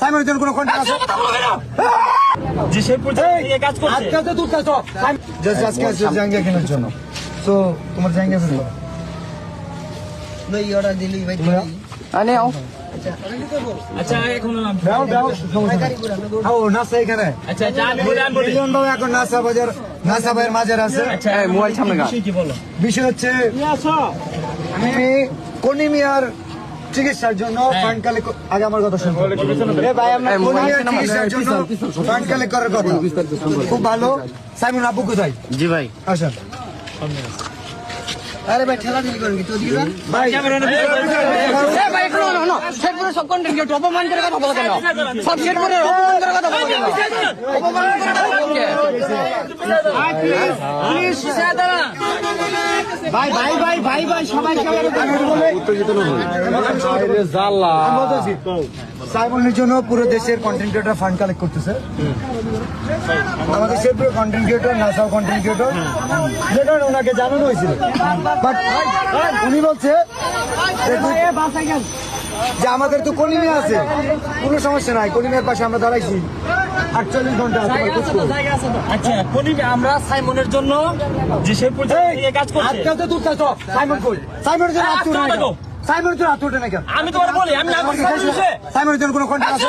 সাইমনের জন্য কোনো কন্ট্যাক্ট আছে? যে সে পর্যন্ত এই কাজ করছে। আজকে তো তুই কাজ জাস্ট আজকে আছে জাঙ্গিয়া কেনার জন্য। সো তোমার জাঙ্গিয়া ফেলো ভাই অর্ডার দিলি ভাই আনে আও। আচ্ছা এখন নাম দাও দাও ও নাসা এখানে। আচ্ছা আচ্ছা এখন নাসা বাজার নাসা ভাইয়ের মাঝের আছে। আচ্ছা মোবাইল সামনে বিষয় হচ্ছে আমি কনিমিয়ার চিকিৎসার জন্য ফান্ড কালেক্ট আগে আমার কথা শুনুন এ ভাই আমরা চিকিৎসার জন্য ফান্ড কালেক্ট করার কথা খুব ভালো সাইমন আবু কোথায় জি ভাই আসেন আরে ভাই ঠেলা ঠেলি করেন কি তো দিবা ভাই এ ভাই একটু না না শেরপুরের সব কন্টেন্ট কেউ অপমান করে কথা বলতে না সব শেরপুরের অপমান করে কথা বলতে না অপমান করে কথা বলতে ভাই সাইমনের জন্য পুরো দেশের কন্টেন্ট ক্রিয়েটর ফান্ড কালেক্ট করতেছে। আমাদের শেরপুরের কন্টেন্ট ক্রিয়েটর নাসাও কন্টেন্ট ক্রিয়েটর যে কারণে ওনাকে জানানো হয়েছিল। বাট উনি বলছে যে আমাদের তো কলিমে আছে। কোনো সমস্যা নাই, কলিমের পাশে আমরা দাঁড়াইছি। আটচল্লিশ ঘণ্টা। আচ্ছা আমরা সাইমনের জন্য যে সে পর্যন্ত এই কাজ করছে? আজকাল তো তুই কাজ সাইমন কই? সাইমনের জন্য হাত তুলে না কেন? সাইমনের জন্য হাত তুলে না কেন আমি তোমার বলি আমি সাইমনের জন্য কোনো কন্ট্যাক্ট আছে?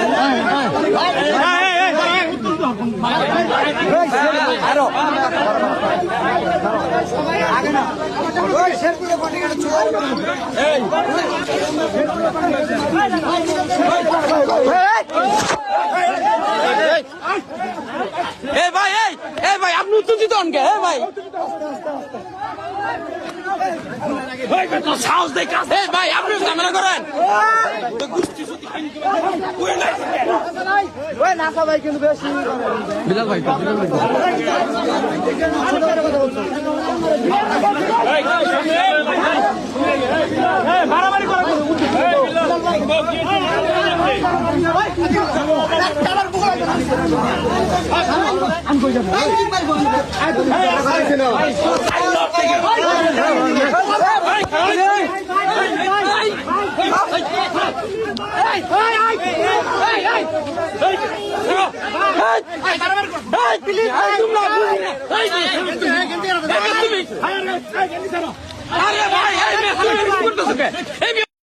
ওই শেরপুরে কন্ট্যাক্ট চল এ ভাই এই এই ভাই আপনি উত্তেজিত ভাই। এই সাহস দেখ এই ভাই আপনি ঝামেলা করেন। বিলাল ভাই বিলাল ভাই। মারামারি করা এই, প্লিজ, এই, তোমরা বুঝি না। এই, এই, তুমি। আরে ভাই এই মেয়ে করতেছো কে?